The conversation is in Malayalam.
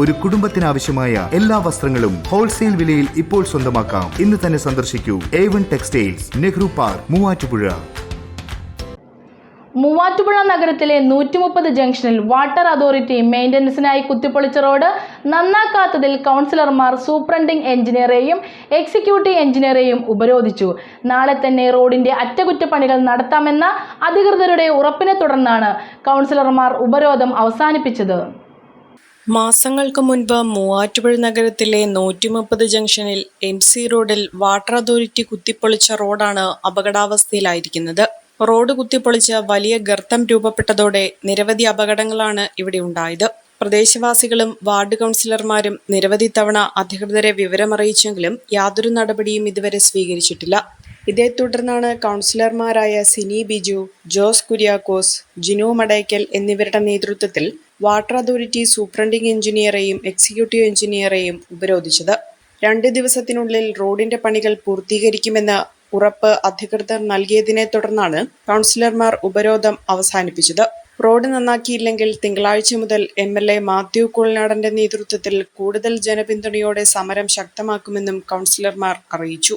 ഒരു കുടുംബത്തിനാവശ്യമായ എല്ലാ വസ്ത്രങ്ങളും ഹോൾസെയിൽ വിലയിൽ ഇപ്പോൾ സ്വന്തമാക്കാം. ഇന്ന് തന്നെ സന്ദർശിക്കൂ. A one textiles Nehru park Muvattupuzha. Muvattupuzha നഗരത്തിലെ നൂറ്റി മുപ്പത് ജംഗ്ഷനിൽ വാട്ടർ അതോറിറ്റി മെയിന്റനൻസിനായി കുത്തിപ്പൊളിച്ച റോഡ് നന്നാക്കാത്തതിൽ കൗൺസിലർമാർ സൂപ്രണ്ടിംഗ് എഞ്ചിനീയറെയും എക്സിക്യൂട്ടീവ് എഞ്ചിനീയറെയും ഉപരോധിച്ചു. നാളെ തന്നെ റോഡിന്റെ അറ്റകുറ്റപ്പണികൾ നടത്താമെന്ന അധികൃതരുടെ ഉറപ്പിനെ തുടർന്നാണ് കൗൺസിലർമാർ ഉപരോധം അവസാനിപ്പിച്ചത്. മാസങ്ങൾക്ക് മുൻപ് മൂവാറ്റുപുഴ നഗരത്തിലെ നൂറ്റി മുപ്പത് ജംഗ്ഷനിൽ എം സി റോഡിൽ വാട്ടർ അതോറിറ്റി കുത്തിപ്പൊളിച്ച റോഡാണ് അപകടാവസ്ഥയിലായിരിക്കുന്നത്. റോഡ് കുത്തിപ്പൊളിച്ച് വലിയ ഗർത്തം രൂപപ്പെട്ടതോടെ നിരവധി അപകടങ്ങളാണ് ഇവിടെ ഉണ്ടായത്. പ്രദേശവാസികളും വാർഡ് കൗൺസിലർമാരും നിരവധി തവണ അധികൃതരെ വിവരമറിയിച്ചെങ്കിലും യാതൊരു നടപടിയും ഇതുവരെ സ്വീകരിച്ചിട്ടില്ല. ഇതേ തുടർന്നാണ് കൗൺസിലർമാരായ സിനി ബിജു ജോസ് കുര്യാക്കോസ് ജിനു മടയ്ക്കൽ എന്നിവരുടെ നേതൃത്വത്തിൽ വാട്ടർ അതോറിറ്റി സൂപ്രണ്ടിംഗ് എഞ്ചിനീയറെയും എക്സിക്യൂട്ടീവ് എഞ്ചിനീയറെയും ഉപരോധിച്ചത്. രണ്ട് ദിവസത്തിനുള്ളിൽ റോഡിന്റെ പണികൾ പൂർത്തീകരിക്കുമെന്ന് ഉറപ്പ് അധികൃതർ നൽകിയതിനെ തുടർന്നാണ് കൗൺസിലർമാർ ഉപരോധം അവസാനിപ്പിച്ചത്. റോഡ് നന്നാക്കിയില്ലെങ്കിൽ തിങ്കളാഴ്ച മുതൽ എം എൽ എ മാത്യു കുളനാടന്റെ നേതൃത്വത്തിൽ കൂടുതൽ ജനപിന്തുണയോടെ സമരം ശക്തമാക്കുമെന്നും കൗൺസിലർമാർ അറിയിച്ചു.